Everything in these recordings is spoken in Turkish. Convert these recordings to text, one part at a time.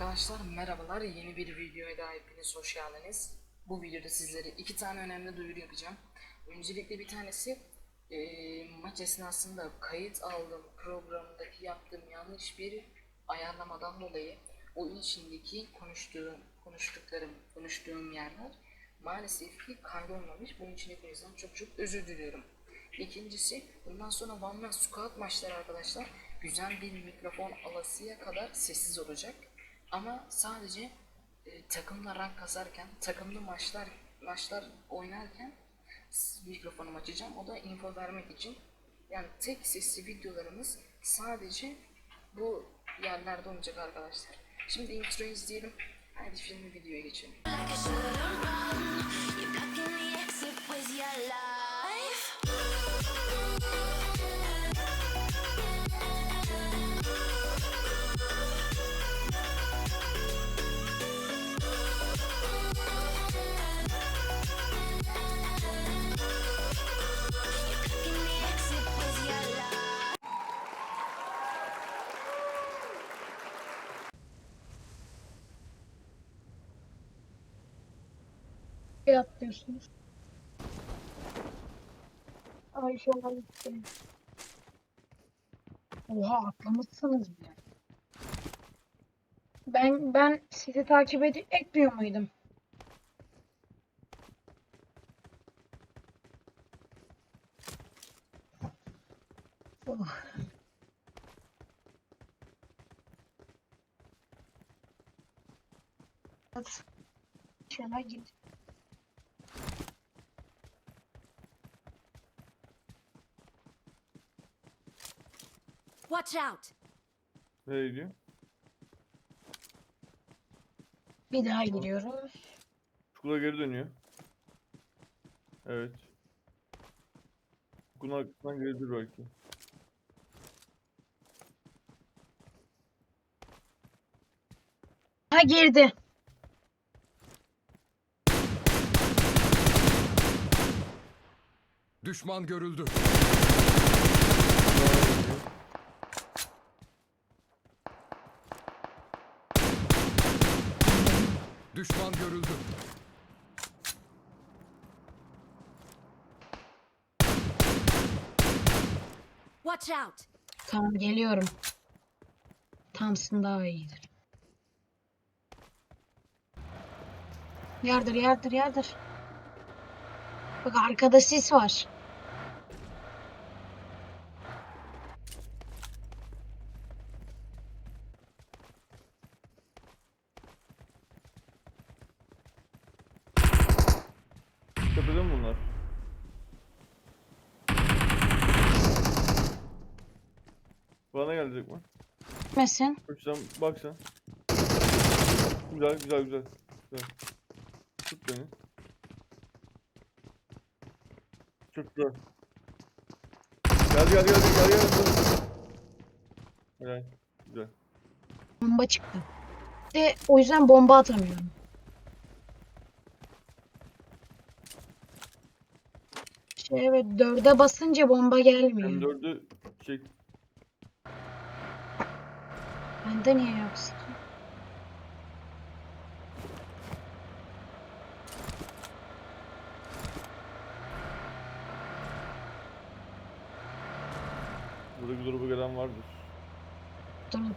Arkadaşlar merhabalar yeni bir videoya daha hepiniz hoş geldiniz. Bu videoda sizlere iki tane önemli duyuru yapacağım. Öncelikle bir tanesi eee, maç esnasında kayıt aldığım programdaki yaptığım yanlış bir ayarlamadan dolayı oyun içindeki konuştuğum, konuştuklarım, konuştuğum yerler maalesef ki kaydolmamış. Bunun için hepinizden çok çok özür diliyorum. İkincisi bundan sonra One Man Squad maçları arkadaşlar güzel bir mikrofon alasıya kadar sessiz olacak. Ama sadece e, takımla rank kasarken, takımlı maçlar maçlar oynarken mikrofonumu açacağım. O da info vermek için. Yani tek sesli videolarımız sadece bu yerlerde olacak arkadaşlar. Şimdi intro izleyelim. Hadi şimdi videoya geçelim. Şey atlıyorsunuz. Ayşe gitti. Oha atlamışsınız bile. Ben ben sizi takip ed etmiyor muydum? Oh. Hadi. İnşallah Watch out! Nereye gidiyor? Bir daha giriyorum. Çukura geri dönüyor. Evet. Çukurun arkasından gelebilir belki. Ha girdi. Düşman görüldü. Düşman görüldü. Watch out! Tamam geliyorum. Thompson daha iyidir. Yardır yardır yardır. Bak arkada sis var. Bana gelecek mi? Mesin. Sen, bak sen. Güzel, güzel, güzel. güzel. Tut beni. Çok güzel. Geldi, geldi, geldi, geldi, geldi. Helal. Güzel. Bomba çıktı. De o yüzden bomba atamıyorum. Şey evet dörde basınca bomba gelmiyor. M4'ü çek. Bende niye yoksa? Burada bir grubu gelen vardır. Durup.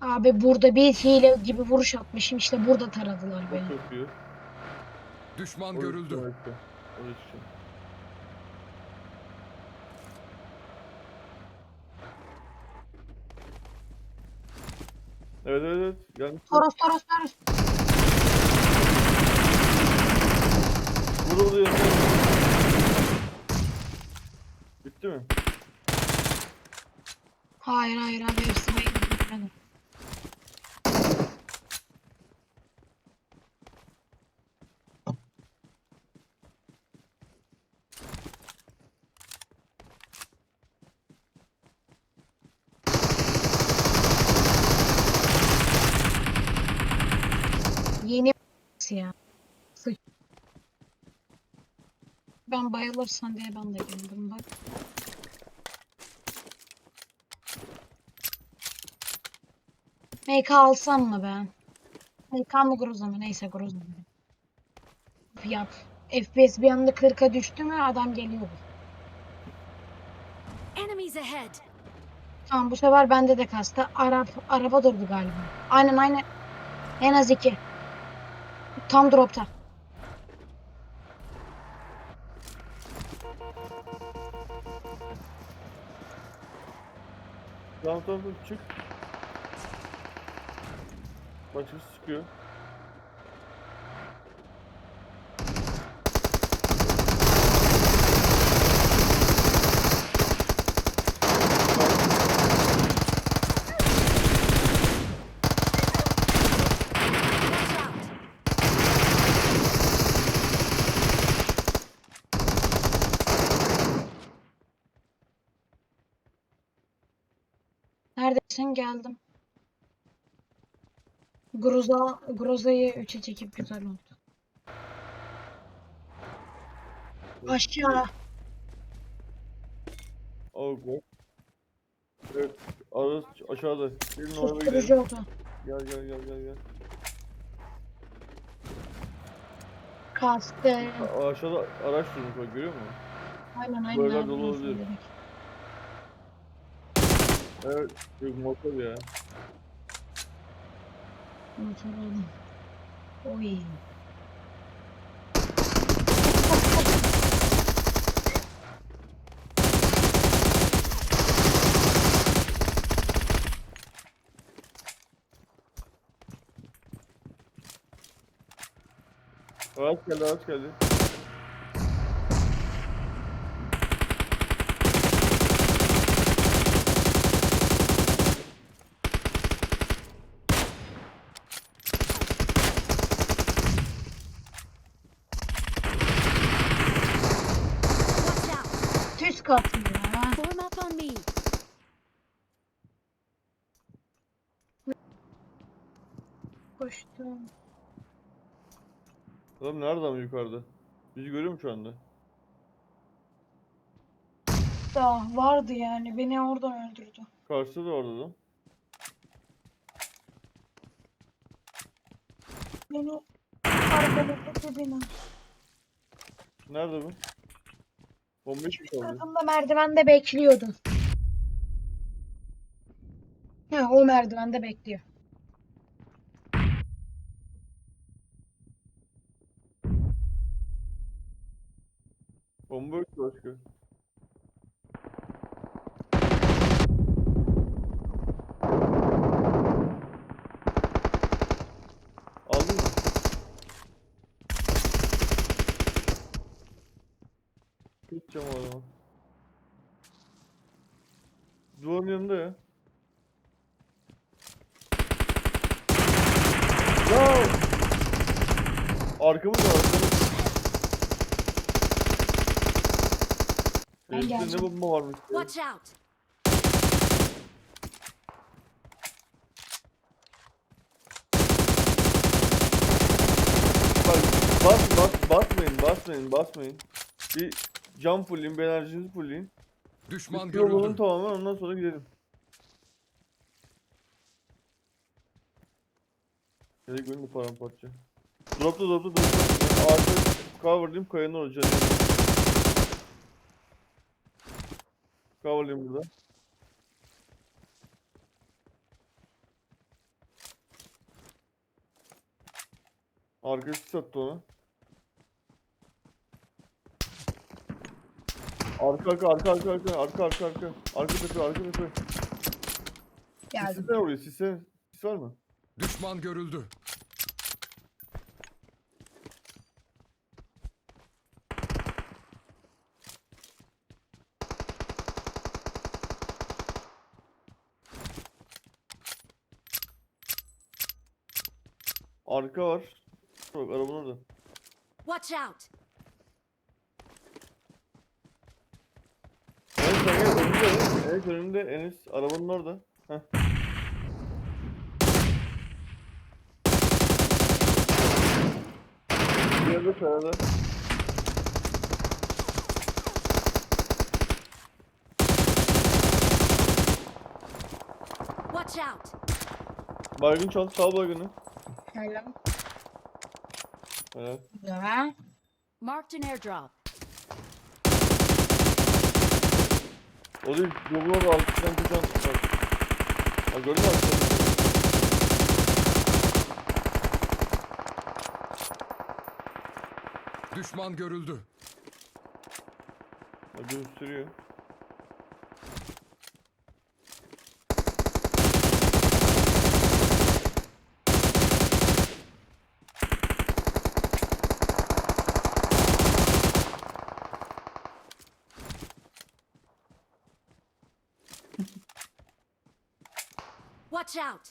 Abi burada bir hile gibi vuruş atmışım işte burada taradılar beni. Düşman görüldü. Orası şey. Evet evet evet. Gelmiş. Toros Toros Toros. Burada burada yanında. Bitti mi? Hayır hayır abi hepsi hayır. bitirmedim. Yeni ya. Sıç. Ben bayılırsan diye ben de geldim bak. MK alsam mı ben? MK mı Groza mı? Neyse Groza mı? Yap. FPS bir anda 40'a düştü mü adam geliyor. Enemies ahead. Tamam bu sefer bende de kastı. Arap, araba durdu galiba. Aynen aynen. En az iki. Tam dropta. Tamam tamam tamam, çık. Başkası çıkıyor. Watch out. Neredesin? Geldim. Groza, Groza'yı 3'e çekip güzel oldu. Aşağı. God. Evet. Araç aşağıda. Gelin oraya gidelim. Susturucu oldu. Gel gel gel gel gel. Kastı. A- aşağıda araç durmuş bak görüyor musun? Aynen aynen. Böyle abi, dolu bunu olabilir. Evet. Yok motor ya. Motor aldım. Oy. Araç geldi araç geldi. Watch katlı ya. Form up on me. Koştum. Adam nerede ama yukarıda? Bizi görüyor mu şu anda? Da vardı yani. Beni oradan öldürdü. Karşıda da vardı adam. Beni arkaladı beni. Nerede bu? Bomba hiç mi kaldı? Takımda merdivende bekliyordu. Ha, o merdivende bekliyor. Bomba yok başka. Aldın mı? Gideceğim o adama. Duvarın yanında ya. Ya! Arkamız var arkamız. Ben ne geleceğim. bomba varmış. Watch out. Bak bas bas basmayın basmayın basmayın. Bir cam fullleyin bir enerjinizi fullleyin. Düşman Bir olun görüldü. tamamen ondan sonra gidelim. Gönlü bu paramparça. Dropta dropta dropta. Ağaçta coverlayayım kayanın canım. Coverlayayım burada. Arkası sattı ona. Arka arka arka arka arka arka arka arka arka tepe arka tepe. Geldim. Sisler oraya sisler. Sis var mı? Düşman görüldü. Arka var. Bak arabanın orada. Watch out. Evet gel önünde. Evet önünde Enes arabanın orada. Heh. Yerde kayada. Watch out. Baygın çal. Çal baygını. Helal. Evet. Güzel. Marked an airdrop. O değil. Yoluna da altından kucan. Bak. Ha gördün mü altından? Düşman görüldü. Ha gösteriyor. Watch out!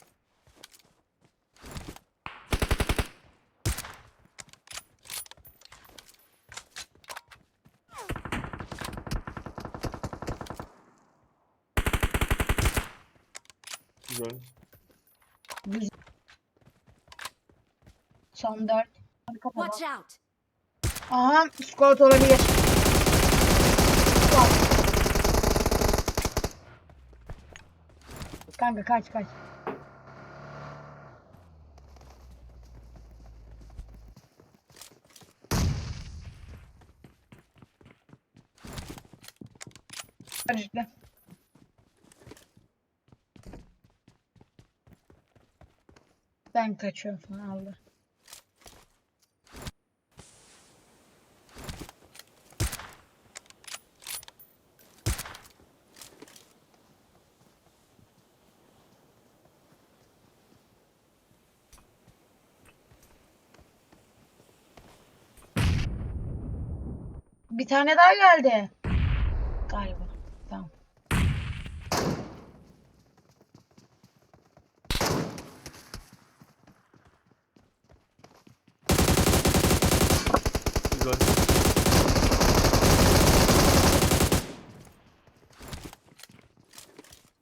Güzel. Güzel. Son dört. Watch out! Aha skort olabilir. Bak. Kanka kaç kaç. Karıştı. Ben kaçıyorum falan Allah. Bir tane daha geldi. Galiba. Tamam. Güzel.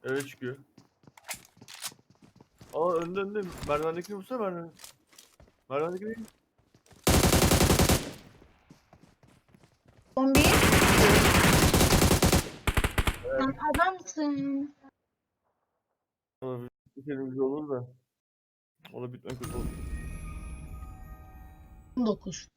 Evet çıkıyor. Aa önde önde. Merdivendekini vursana merdiven. Merdivendeki değil. Son bir. Sen adamsın. Bir kere güzel olur da. O da bitmek olur. 19.